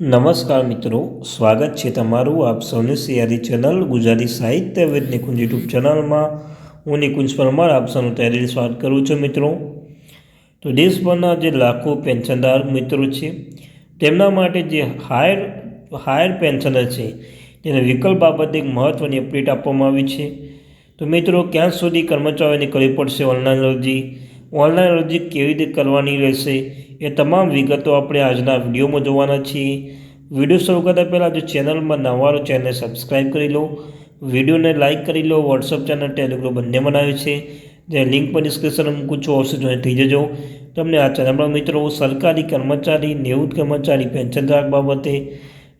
નમસ્કાર મિત્રો, સ્વાગત છે તમારું આપ સૌની સિયારી ચેનલ ગુજરાતી સાહિત્ય વિદ નિકુંજ યુટ્યુબ ચેનલમાં. હું નિકુંજ પરમાર, આપ સૌનું તૈયારી સ્વાગત કરું છું મિત્રો. તો દેશભરના જે લાખો પેન્શનદાર મિત્રો છે, તેમના માટે જે હાયર હાયર પેન્શનર છે, તેને વિકલ્પ બાબતે એક મહત્ત્વની અપડેટ આપવામાં આવી છે. તો મિત્રો, ક્યાં સુધી કર્મચારીઓને કરવી પડશે ઓનલાઈન અરજી? ઓનલાઈન અરજી કેવી રીતે કરવાની રહેશે એ તમામ વિગતો આપણે આજના વિડીયોમાં જોવાના છીએ. વીડિયો શરૂ કરતાં પહેલાં જો ચેનલમાં નવા ચેનલ સબસ્ક્રાઈબ કરી લો. વિડીયોને લાઇક કરી લો. વોટ્સઅપ ચેનલ ટેલિગ્રામ બંને બનાવે છે. જે લિંક પર ડિસ્ક્રિપ્શન મૂકું છું અવશ્ય જોઈન થઈ જજો. તમને આ ચેનલમાં મિત્રો સરકારી કર્મચારી, નિવૃત્ત કર્મચારી, પેન્શન ધારક બાબતે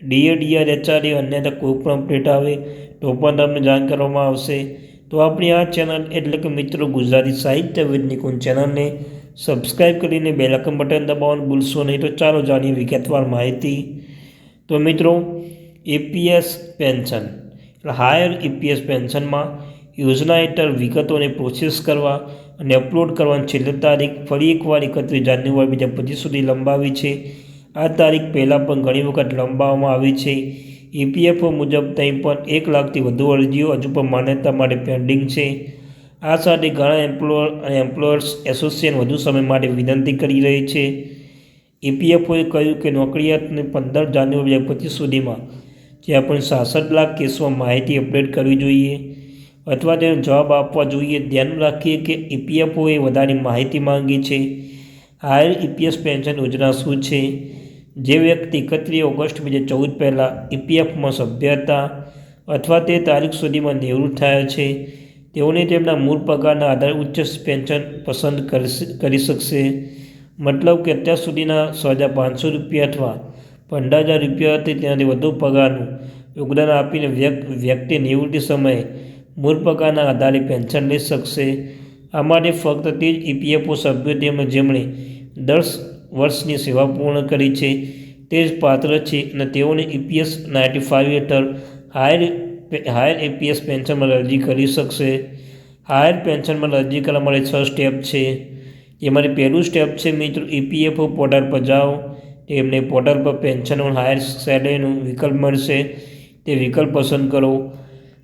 ડીએ ડીઆર એચઆરએ અન્યતા કોઈ પણ અપડેટ આવે તો પણ તમને જાણ કરવામાં આવશે. તો આપણી આ ચેનલ એટલે કે મિત્રો ગુજરાતી સાહિત્ય વિદ ચેનલને સબસ્ક્રાઈબ કરીને બે લાઇકન બટન દબાવવાનું ભૂલશો નહીં. તો ચાલો જાણીએ વિગતવાર માહિતી. તો મિત્રો એપીએસ પેન્શન એટલે હાયર એપીએસ પેન્શનમાં યોજના હેઠળ વિગતોને પ્રોસેસ કરવા અને અપલોડ કરવાની છેલ્લી તારીખ ફરી એકવાર એકત્રીસ જાન્યુઆરી બે હજાર પચીસ સુધી લંબાવી છે. આ તારીખ પહેલાં પણ ઘણી વખત લંબાવવામાં આવી છે. ઈપીએફઓ મુજબ ત્યાં પણ એક લાખથી વધુ અરજીઓ હજુ પણ માન્યતા માટે પેન્ડિંગ છે. આ સાથે ઘણા એમ્પ્લોયર અને એમ્પ્લોયર્સ એસોસિએશન વધુ સમય માટે વિનંતી કરી રહી છે. ઈપીએફઓએ કહ્યું કે નોકરિયાતને પંદર જાન્યુઆરી પચીસ સુધીમાં જ્યાં પણ સાસઠ લાખ કેસમાં માહિતી અપડેટ કરવી જોઈએ અથવા તેનો જવાબ આપવા જોઈએ. ધ્યાન રાખીએ કે ઈપીએફઓએ વધારે માહિતી માંગી છે. હાયર ઈપીએસ પેન્શન યોજના શું છે? જે વ્યક્તિ એકત્રીસ ઓગસ્ટ બે હજાર ચૌદ પહેલાં ઈપીએફમાં સભ્ય હતા અથવા તે તારીખ સુધીમાં નિવૃત્ત થયા છે, તેઓને તેમના મૂળ પગારના આધારે ઉચ્ચ પેન્શન પસંદ કરી શકશે. મતલબ કે અત્યાર સુધીના છ હજાર પાંચસો રૂપિયા અથવા પંદર હજાર રૂપિયા હતી, તેનાથી વધુ પગારનું યોગદાન આપીને વ્યક્તિ નિવૃત્તિ સમયે મૂળ પગારના આધારે પેન્શન લઈ શકશે. આ માટે ફક્ત તે જ ઈપીએફઓ સભ્યો તેમજ જેમણે દસ વર્ષની સેવા પૂર્ણ કરી છે. તે જ પાત્ર છે અને તેઓને ઈપીએસ નાઇન્ટી ફાઇવ હેઠળ હાયર હાયર એપીએસ પેન્શનમાં અરજી કરી શકશે. હાયર પેન્શનમાં અરજી કરવા માટે છ સ્ટેપ છે. એમાંથી પહેલું સ્ટેપ છે મિત્રો ઈપીએફઓ પોર્ટલ પર જાઓ. તેમને પોર્ટલ પર પેન્શન હાયર સેલેરીનું વિકલ્પ મળશે. તે વિકલ્પ પસંદ કરો.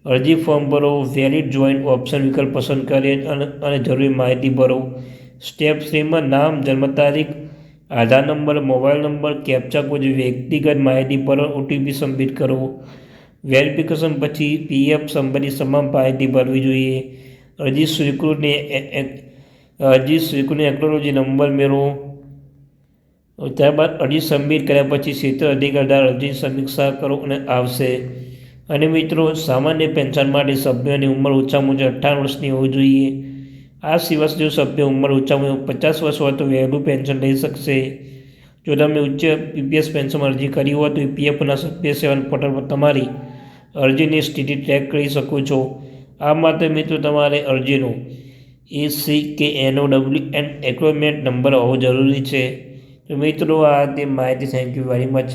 અરજી ફોર્મ ભરો, વેલિડ જોઈન્ટ ઓપ્શન વિકલ્પ પસંદ કરે અને જરૂરી માહિતી ભરો. સ્ટેપ થ્રીમાં નામ, જન્મ તારીખ Aadhaar number, mobile number captcha કોઈ વ્યક્તિગત માહિતી પર ઓટીપી સબમિટ કરો. વેરિફિકેશન પછી પીએફ સંબંધિત તમામ માહિતી ભરવી જોઈએ. અરજી સ્વીકૃતની અરજી સ્વીકૃતની એક્નોલોજી નંબર મેળવો. ત્યારબાદ અરજી સબમિટ કર્યા પછી ક્ષેત્ર અધિકારદાર અરજી સમીક્ષા કરો અને આવશે. અને મિત્રો, સામાન્ય પેન્શન માટે સભ્યોની ઉંમર ઓછામાં ઓછી અઠ્ઠાવન વર્ષની હોવી જોઈએ. આ સિવાય જો સભ્ય ઉંમર ઓછામાં પચાસ વર્ષ હોય તો વહેલું પેન્શન લઈ શકશે. જો તમે ઉચ્ચ પીપીએસ પેન્શનમાં અરજી કરી હોય તો પીએફના સભ્ય સેવન પોર્ટલ પર તમારી અરજીની સ્થિતિ ટ્રેક કરી શકો છો. આ માટે મિત્રો તમારે અરજીનો A C K N O W N acknowledgement number હોવો જરૂરી છે. તો મિત્રો આ તે માહિતી. Thank you very much